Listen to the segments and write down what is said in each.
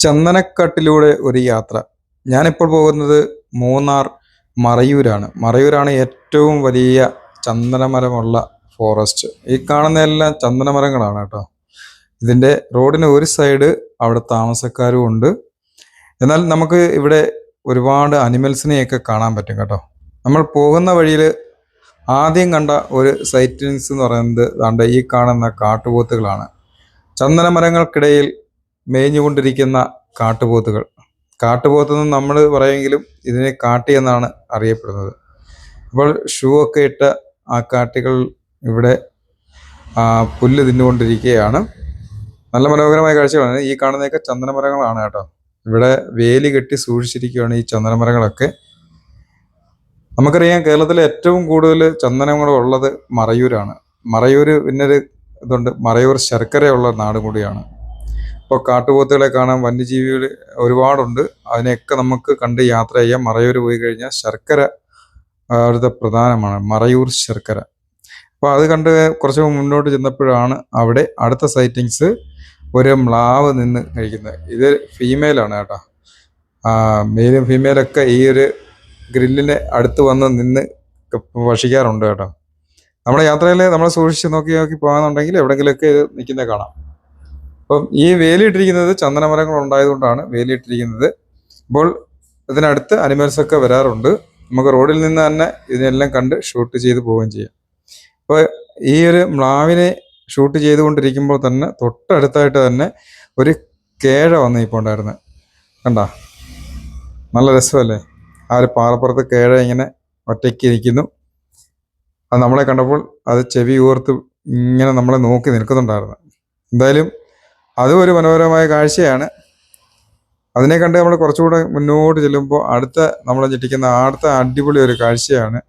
ചന്ദനക്കാട്ടിലൂടെ ഒരു യാത്ര. ഞാനിപ്പോൾ പോകുന്നത് മൂന്നാർ മറയൂരാണ്. മറയൂരാണ് ഏറ്റവും വലിയ ചന്ദനമരമുള്ള ഫോറസ്റ്റ്. ഈ കാണുന്ന എല്ലാം ചന്ദനമരങ്ങളാണ് കേട്ടോ. ഇതിന്റെ റോഡിന് ഒരു സൈഡ് അവിടെ താമസക്കാരും ഉണ്ട്. എന്നാൽ നമുക്ക് ഇവിടെ ഒരുപാട് അനിമൽസിനെയൊക്കെ കാണാൻ പറ്റും കേട്ടോ. നമ്മൾ പോകുന്ന വഴിയിൽ ആദ്യം കണ്ട ഒരു സൈറ്റിങ്സ് എന്ന് പറയുന്നത് ഈ കാണുന്ന കാട്ടുപോത്തുകളാണ്. ചന്ദനമരങ്ങൾക്കിടയിൽ മേഞ്ഞുകൊണ്ടിരിക്കുന്ന കാട്ടുപോത്തുകൾ. കാട്ടുപോത്തെന്ന് നമ്മൾ പറയുമെങ്കിലും ഇതിനെ കാട്ടി എന്നാണ് അറിയപ്പെടുന്നത്. അപ്പോൾ ഷൂ ഒക്കെ ഇട്ട ആ കാട്ടികൾ ഇവിടെ പുല്ല് തിന്നുകൊണ്ടിരിക്കുകയാണ്. നല്ല മനോഹരമായ കാഴ്ചകളാണ്. ഈ കാണുന്നതൊക്കെ ചന്ദനമരങ്ങളാണ് കേട്ടോ. ഇവിടെ വേലി കെട്ടി സൂക്ഷിച്ചിരിക്കുകയാണ് ഈ ചന്ദനമരങ്ങളൊക്കെ. നമുക്കറിയാം കേരളത്തിലെ ഏറ്റവും കൂടുതൽ ചന്ദനങ്ങൾ ഉള്ളത് മറയൂരാണ്. മറയൂർ പിന്നൊരു ഇതുണ്ട്. മറയൂർ ശർക്കരയുള്ള നാടും കൂടിയാണ്. ഇപ്പോൾ കാട്ടുപോത്തുകളെ കാണാൻ വന്യജീവികൾ ഒരുപാടുണ്ട്. അതിനെയൊക്കെ നമുക്ക് കണ്ട് യാത്ര ചെയ്യാം. മറയൂർ പോയി കഴിഞ്ഞാൽ ശർക്കര അവിടുത്തെ പ്രധാനമാണ്. മറയൂർ ശർക്കര. അപ്പോൾ അത് കണ്ട് കുറച്ച് മുന്നോട്ട് ചെന്നപ്പോഴാണ് അവിടെ അടുത്ത സൈറ്റിങ്സ് ഒരു മ്ലാവ് നിന്ന് കഴിക്കുന്നത്. ഇത് ഫീമെയിലാണ് കേട്ടോ. മെയിലും ഫീമെയിലൊക്കെ ഈ ഒരു ഗ്രില്ലിന് അടുത്ത് വന്ന് നിന്ന് ഭക്ഷിക്കാറുണ്ട് കേട്ടോ. നമ്മുടെ യാത്രയിൽ നമ്മൾ സൂക്ഷിച്ച് നോക്കി നോക്കി പോകാന്നുണ്ടെങ്കിൽ എവിടെയെങ്കിലുമൊക്കെ ഇത് നിൽക്കുന്നത് കാണാം. അപ്പം ഈ വേലിയിട്ടിരിക്കുന്നത് ചന്ദനമരങ്ങൾ ഉണ്ടായതുകൊണ്ടാണ് വേലിയിട്ടിരിക്കുന്നത്. അപ്പോൾ ഇതിനടുത്ത് അനിമൽസ് ഒക്കെ വരാറുണ്ട്. നമുക്ക് റോഡിൽ നിന്ന് തന്നെ ഇതിനെല്ലാം കണ്ട് ഷൂട്ട് ചെയ്ത് പോവുകയും ചെയ്യാം. അപ്പോൾ ഈ ഒരു മ്ലാവിനെ ഷൂട്ട് ചെയ്തുകൊണ്ടിരിക്കുമ്പോൾ തന്നെ തൊട്ടടുത്തായിട്ട് തന്നെ ഒരു കേഴ വന്ന് ഇപ്പോൾ ഉണ്ടായിരുന്നു. കണ്ട? നല്ല രസമല്ലേ? ആ ഒരു പാറപ്പുറത്ത് കേഴ ഇങ്ങനെ ഒറ്റയ്ക്ക് ഇരിക്കുന്നു. അത് നമ്മളെ കണ്ടപ്പോൾ അത് ചെവി ഓർത്ത് ഇങ്ങനെ നമ്മളെ നോക്കി നിൽക്കുന്നുണ്ടായിരുന്നു. എന്തായാലും അതും ഒരു മനോഹരമായ കാഴ്ചയാണ്. അതിനെ കണ്ട് നമ്മൾ കുറച്ചുകൂടെ മുന്നോട്ട് ചെല്ലുമ്പോൾ അടുത്ത നമ്മളെ ഞെട്ടിക്കുന്ന അടുത്ത അടിപൊളി ഒരു കാഴ്ചയാണ്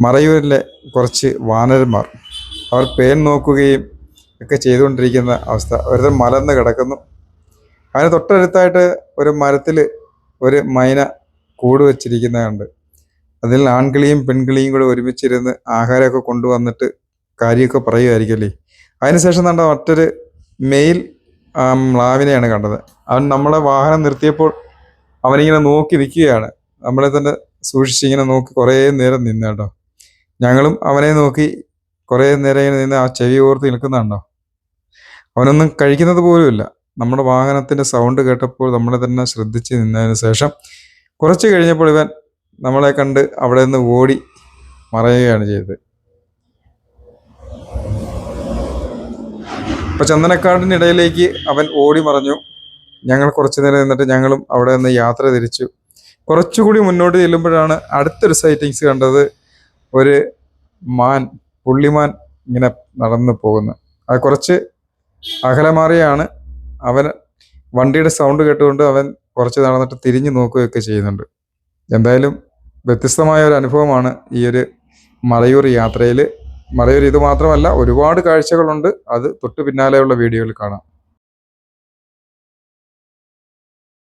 മറയൂരിലെ കുറച്ച് വാനരന്മാർ. അവർ പേൻ നോക്കുകയും ഒക്കെ ചെയ്തുകൊണ്ടിരിക്കുന്ന അവസ്ഥ. ഒരുത്തൻ മലന്ന് കിടക്കുന്നു. അതിന് തൊട്ടടുത്തായിട്ട് ഒരു മരത്തിൽ ഒരു മൈന കൂട് വെച്ചിരിക്കുന്നതുണ്ട്. അതിൽ ആൺകിളിയും പെൺകിളിയും കൂടെ ഒരുമിച്ചിരുന്ന് ആഹാരമൊക്കെ കൊണ്ടുവന്നിട്ട് കാര്യമൊക്കെ പറയുമായിരിക്കും അല്ലേ? അതിനുശേഷം നമ്മുടെ മറ്റൊരു മെയിൽ മ്ലാവിനെയാണ് കണ്ടത്. അവൻ നമ്മളെ വാഹനം നിർത്തിയപ്പോൾ അവനിങ്ങനെ നോക്കി നിൽക്കുകയാണ്. നമ്മളെ തന്നെ സൂക്ഷിച്ച് ഇങ്ങനെ നോക്കി കുറേ നേരം നിന്ന് കേട്ടോ. ഞങ്ങളും അവനെ നോക്കി കുറേ നേരം ഇങ്ങനെ നിന്ന് ആ ചെവി ഓർത്ത് നിൽക്കുന്നുണ്ടോ? അവനൊന്നും കഴിക്കുന്നത് പോലുമില്ല നമ്മുടെ വാഹനത്തിന്റെ സൗണ്ട് കേട്ടപ്പോൾ നമ്മളെ തന്നെ ശ്രദ്ധിച്ച് നിന്നതിന് ശേഷം കുറച്ച് കഴിഞ്ഞപ്പോൾ ഇവൻ നമ്മളെ കണ്ട് അവിടെ നിന്ന് ഓടി മറയുകയാണ് ചെയ്തത്. അപ്പോൾ ചന്ദനക്കാടിനിടയിലേക്ക് അവൻ ഓടി മറഞ്ഞു. ഞങ്ങൾ കുറച്ചു നേരം നിന്നിട്ട് ഞങ്ങളും അവിടെ നിന്ന് യാത്ര തിരിച്ചു. കുറച്ചുകൂടി മുന്നോട്ട് ചെല്ലുമ്പോഴാണ് അടുത്തൊരു സൈറ്റിങ്സ് കണ്ടത്. ഒരു മാൻ പുള്ളിമാൻ ഇങ്ങനെ നടന്നു പോകുന്നു അത് കുറച്ച് അകലമാറിയാണ് അവൻ വണ്ടിയുടെ സൗണ്ട് കേട്ടുകൊണ്ട് അവൻ കുറച്ച് നടന്നിട്ട് തിരിഞ്ഞു നോക്കുകയൊക്കെ ചെയ്യുന്നുണ്ട്. എന്തായാലും വ്യത്യസ്തമായ ഒരു അനുഭവമാണ് ഈ ഒരു മലയൂർ യാത്രയിൽ മറയൂർ ഇത് മാത്രമല്ല ഒരുപാട് കാഴ്ചകളുണ്ട്. അത് തൊട്ടു പിന്നാലെയുള്ള വീഡിയോയിൽ കാണാം.